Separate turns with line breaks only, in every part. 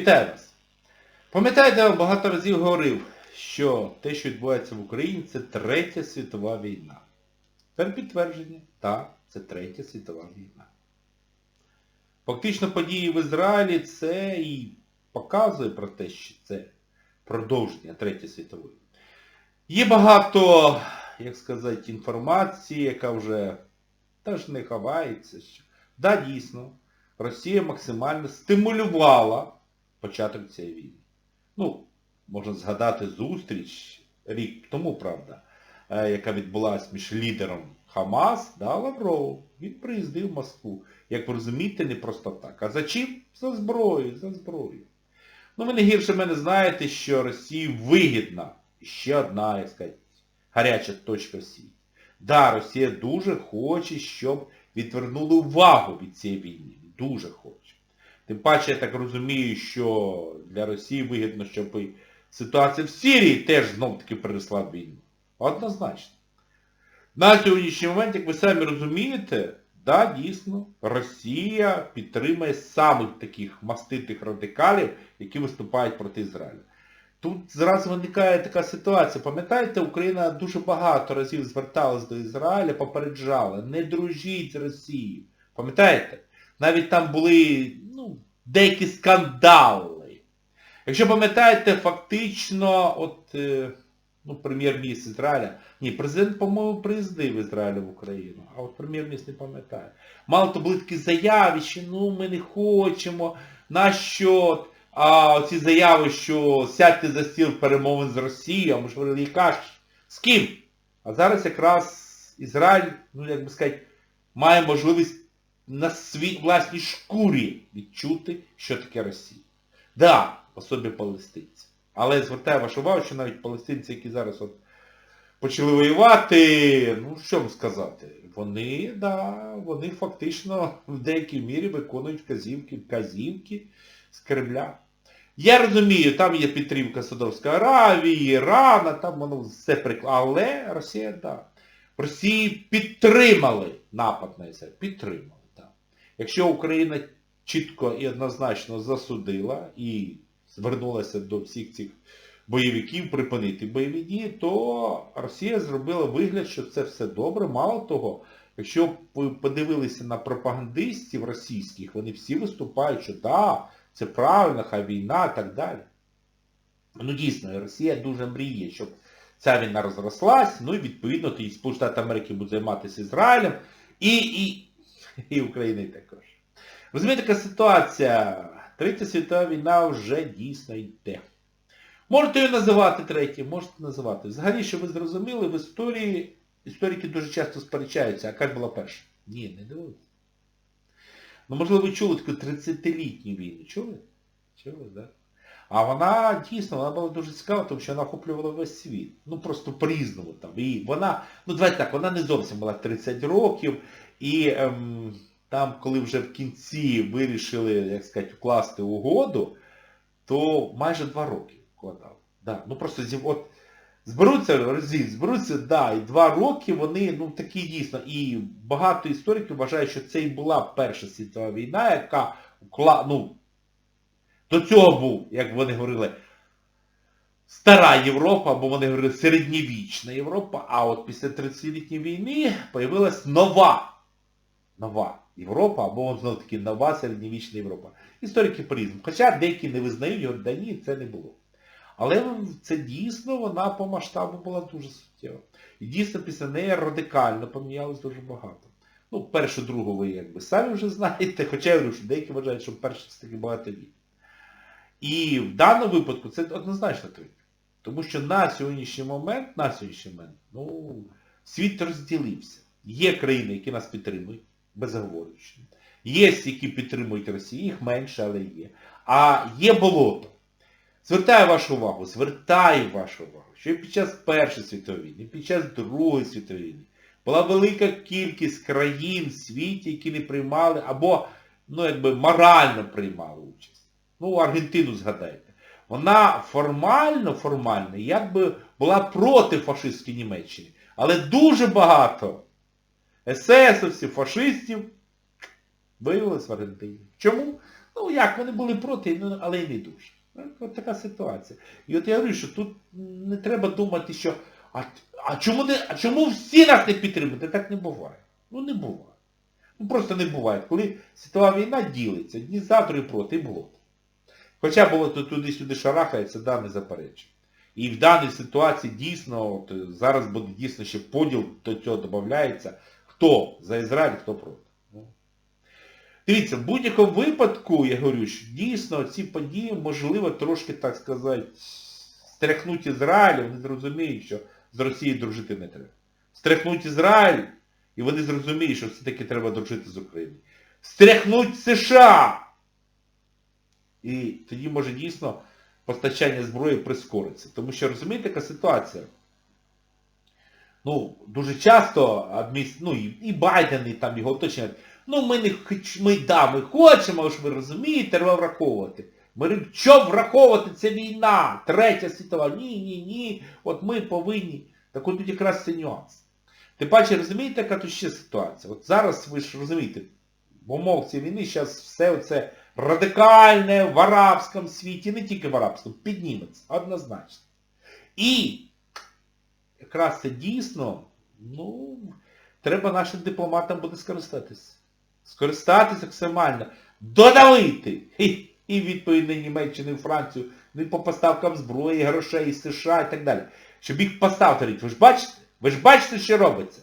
Вітаю вас! Пам'ятаєте, я багато разів говорив, що те, що відбувається в Україні, це Третя світова війна. Тепер підтвердження, так, це Третя світова війна. Фактично події в Ізраїлі це і показує про те, що це продовження Третьої світової. Є багато, як сказати, інформації, яка вже теж не ховається. Що, да, дійсно, Росія максимально стимулювала початок цієї війни. Ну, можна згадати зустріч рік тому, правда, е, яка відбулася між лідером Хамас да, Лавровим. Він приїздив в Москву. Як ви розумієте, не просто так. А за чим? За зброєю, за зброєю. Ну, ви не гірше мене знаєте, що Росії вигідна ще одна, як сказати, гаряча точка в світі. Да, Росія дуже хоче, щоб відвернули увагу від цієї війни. Дуже хоче. Тим паче, я так розумію, що для Росії вигідно, щоб ситуація в Сирії теж знов-таки переросла війну. Однозначно. На сьогоднішній момент, як ви самі розумієте, да, дійсно, Росія підтримує самих таких маститих радикалів, які виступають проти Ізраїля. Тут зразу виникає така ситуація. Пам'ятаєте, Україна дуже багато разів зверталась до Ізраїля, попереджала, не дружіть з Росією. Пам'ятаєте? Навіть там були ну, деякі скандали. Якщо пам'ятаєте, фактично, от, е, ну, прем'єр-міністр Ізраїля, ні, президент, по-моєму, приїздив Ізраїля в Україну, а от прем'єр-міністр не пам'ятає. Мало то були такі заяви, що ну ми не хочемо, на що, а оці заяви, що сядьте за стіл перемовин з Росією, а ми ж говорили, яка ж, з ким? А зараз якраз Ізраїль, ну як би сказати, має можливість на свій власній шкурі відчути, що таке Росія. Да, особі палестинці. Але звертаю вашу увагу, що навіть палестинці, які зараз от почали воювати, ну що вам сказати, вони, да, вони фактично в деякій мірі виконують вказівки, вказівки з Кремля. Я розумію, там є підтримка Садовської Аравії, Ірана, там воно все прикладно. Але Росія, так. Да. Росії підтримали напад на Ізраїль. Підтримали, так. Якщо Україна чітко і однозначно засудила і звернулася до всіх цих бойовиків припинити бойові дії, то Росія зробила вигляд, що це все добре. Мало того, якщо ви подивилися на пропагандистів російських, вони всі виступають, що да, це правильно, хай війна і так далі. Ну дійсно, Росія дуже мріє, щоб ця війна розрослась, ну і відповідно тоді Сполучені Штати Америки будуть займатися Ізраїлем і, і, і Україною також. Розумієте, така ситуація. Третя світова війна вже дійсно йде. Можете її називати третє, можете називати. Взагалі, що ви зрозуміли, в історії історики дуже часто сперечаються, а яка ж була перша? Ні, не дивилися. Ну, можливо, ви чули таку 30-літню війну. Чули? Чули, так? Да? А вона дійсно, вона була дуже цікава, тому що вона охоплювала весь світ. Ну просто по-різному там. І вона, ну давайте так, вона не зовсім була 30 років. І ем, там, коли вже в кінці вирішили, як сказати, вкласти угоду, то майже два роки вкладали. Да. Ну просто от, зберуться разів, зберуться, да, і два роки вони, ну такі дійсно. І багато істориків вважають, що це і була Перша світова війна, яка ну, до цього був, як вони говорили, стара Європа, або вони говорили середньовічна Європа, а от після 30-літньої війни появилась нова, нова Європа, або знову таки нова середньовічна Європа. Історики по-різному. Хоча деякі не визнають, говорять, да ні, це не було. Але це дійсно вона по масштабу була дуже суттєва. І дійсно після неї радикально помінялось дуже багато. Ну, першу, другу ви якби самі вже знаєте, хоча я говорю, що деякі вважають, що перша все таки багатовік. І в даному випадку це однозначно третє. Тому що на сьогоднішній момент, на сьогоднішній момент, ну, світ розділився. Є країни, які нас підтримують, безговорючно. Є, які підтримують Росію, їх менше, але є. А є болото. Звертаю вашу увагу, звертаю вашу увагу, що і під час Першої світової війни, і під час Другої світової війни була велика кількість країн в світі, які не приймали, або, ну, якби морально приймали участь. Ну, Аргентину згадайте. Вона формально, формально, якби була проти фашистської Німеччини. Але дуже багато есесовців, фашистів виявилось в Аргентині. Чому? Ну як, вони були проти, ну, але й не дуже. От така ситуація. І от я говорю, що тут не треба думати, що а, а, чому, не, а чому всі нас не підтримують? Так не буває. Ну не буває. Ну просто не буває. Коли світова війна ділиться, одні за, другі проти, і було. Хоча було туди-сюди шарахається, да, не заперечую. І в даній ситуації дійсно, от, зараз буде дійсно ще поділ до цього додається, хто за Ізраїль, хто проти. Ну. Дивіться, в будь-якому випадку, я говорю, що дійсно ці події, можливо, трошки, так сказати, стряхнуть Ізраїль, вони зрозуміють, що з Росією дружити не треба. Стряхнуть Ізраїль, і вони зрозуміють, що все-таки треба дружити з Україною. Стряхнуть США! І тоді може дійсно постачання зброї прискориться. Тому що, розумієте, яка ситуація? Ну, дуже часто ну, і, Байден, і там його оточення, ну ми не хоч, ми, да, ми хочемо, але ж ви розумієте, треба враховувати. Ми що враховувати, це війна, третя світова. Ні, ні, ні. От ми повинні. Так от тут якраз це нюанс. Тим паче, розумієте, яка тут ще ситуація? От зараз ви ж розумієте, в умовах цієї війни зараз все це радикальне в арабському світі, не тільки в арабському, підніметься, однозначно. І якраз це дійсно, ну, треба нашим дипломатам буде скористатися. Скористатися максимально. Додавити! І, відповідно Німеччини, Францію, ну і по поставкам зброї, грошей, США і так далі. Щоб їх поставити. Ви ж бачите? Ви ж бачите, що робиться?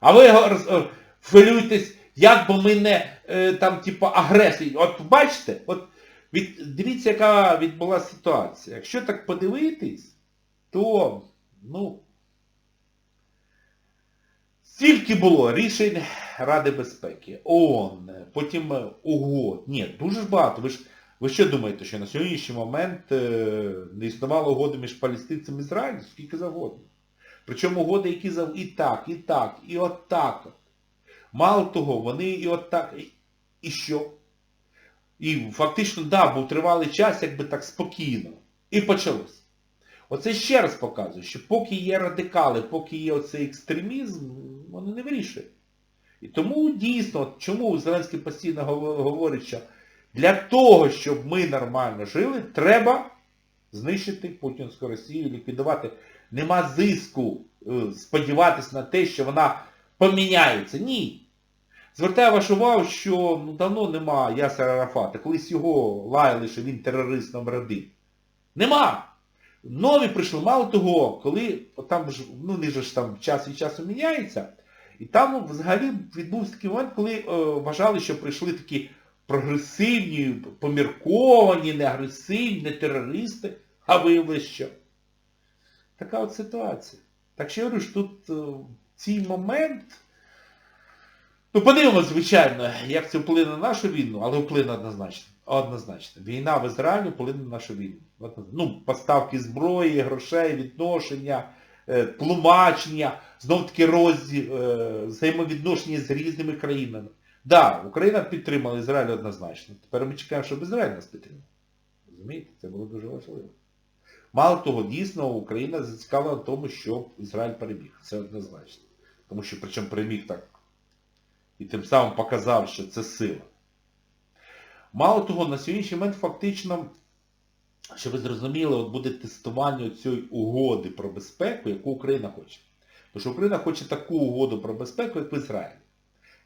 А ви е, хвилюєтесь, як би ми не е, там, типу, агресії. От бачите, от від, дивіться, яка відбулася ситуація. Якщо так подивитись, то, ну, стільки було рішень Ради безпеки, ООН, потім е, угод. Ні, дуже ж багато. Ви ж ви що думаєте, що на сьогоднішній момент е, не існувало угоди між палестинцем і Ізраїлем? Скільки завгодно. Причому угоди, які за і так, і так, і от так. от. Мало того, вони і от так, і що? І фактично, да, був тривалий час, якби так спокійно. І почалось. Оце ще раз показує, що поки є радикали, поки є оцей екстремізм, вони не вирішують. І тому дійсно, чому Зеленський постійно говорить, що для того, щоб ми нормально жили, треба знищити Путінську Росію, ліквідувати. Нема зиску е, сподіватися на те, що вона поміняється. Ні. Звертаю вашу увагу, що ну, давно нема Ясера Арафата. Колись його лаяли, що він терорист номер один. Нема. Нові прийшли, мало того, коли там ж, ну не ж там час від часу міняється, і там взагалі відбувся такий момент, коли е, вважали, що прийшли такі прогресивні, помірковані, не агресивні, не терористи, а виявилось що. Така от ситуація. Так що я говорю, що тут е, цей момент, ну подивимося, звичайно, як це вплине на нашу війну, але вплине однозначно. Однозначно. Війна в Ізраїлі вплине на нашу війну. Ну, поставки зброї, грошей, відношення, е, тлумачення, знов таки роз, е, взаємовідношення з різними країнами. Так, да, Україна підтримала Ізраїль однозначно. Тепер ми чекаємо, щоб Ізраїль нас підтримав. Розумієте? Це було дуже важливо. Мало того, дійсно, Україна зацікавлена в тому, щоб Ізраїль переміг. Це однозначно. Тому що причому переміг так. І тим самим показав, що це сила. Мало того, на сьогоднішній момент фактично, щоб ви зрозуміли, от буде тестування цієї угоди про безпеку, яку Україна хоче. Тому що Україна хоче таку угоду про безпеку, як в Ізраїлі.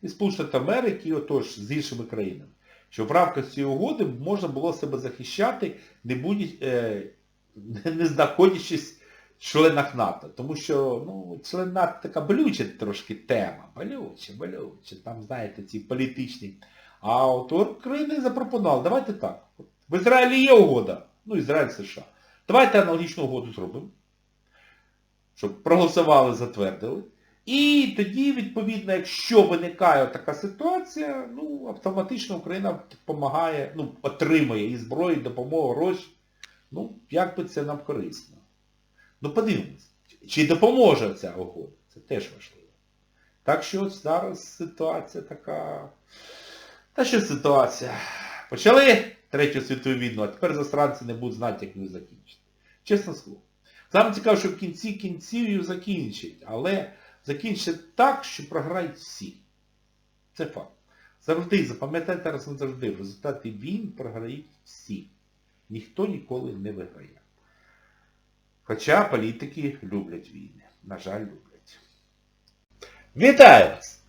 І Сполучені Америки, і отож з іншими країнами. Щоб в рамках цієї угоди можна було себе захищати, не будь, е, не знаходячись в членах НАТО. Тому що ну, член НАТО така болюча трошки тема. Болюча, болюча. Там, знаєте, ці політичні. А от Україна запропонувала, давайте так. В Ізраїлі є угода. Ну, Ізраїль США. Давайте аналогічну угоду зробимо. Щоб проголосували, затвердили. І тоді, відповідно, якщо виникає така ситуація, ну, автоматично Україна допомагає, ну, отримує і зброю, і допомогу, гроші. Ну, як би це нам корисно. Ну, подивимось, чи допоможе ця угода. Це теж важливо. Так що зараз ситуація така... Та що ситуація? Почали Третю світову війну, а тепер засранці не будуть знати, як її закінчити. Чесне слово. Саме цікаво, що в кінці кінців її закінчать, але закінчать так, що програють всі. Це факт. Завжди, запам'ятайте раз назавжди, в результаті війн програють всі. Ніхто ніколи не виграє. Хоча політики люблять війни. На жаль, люблять. Вітаю вас!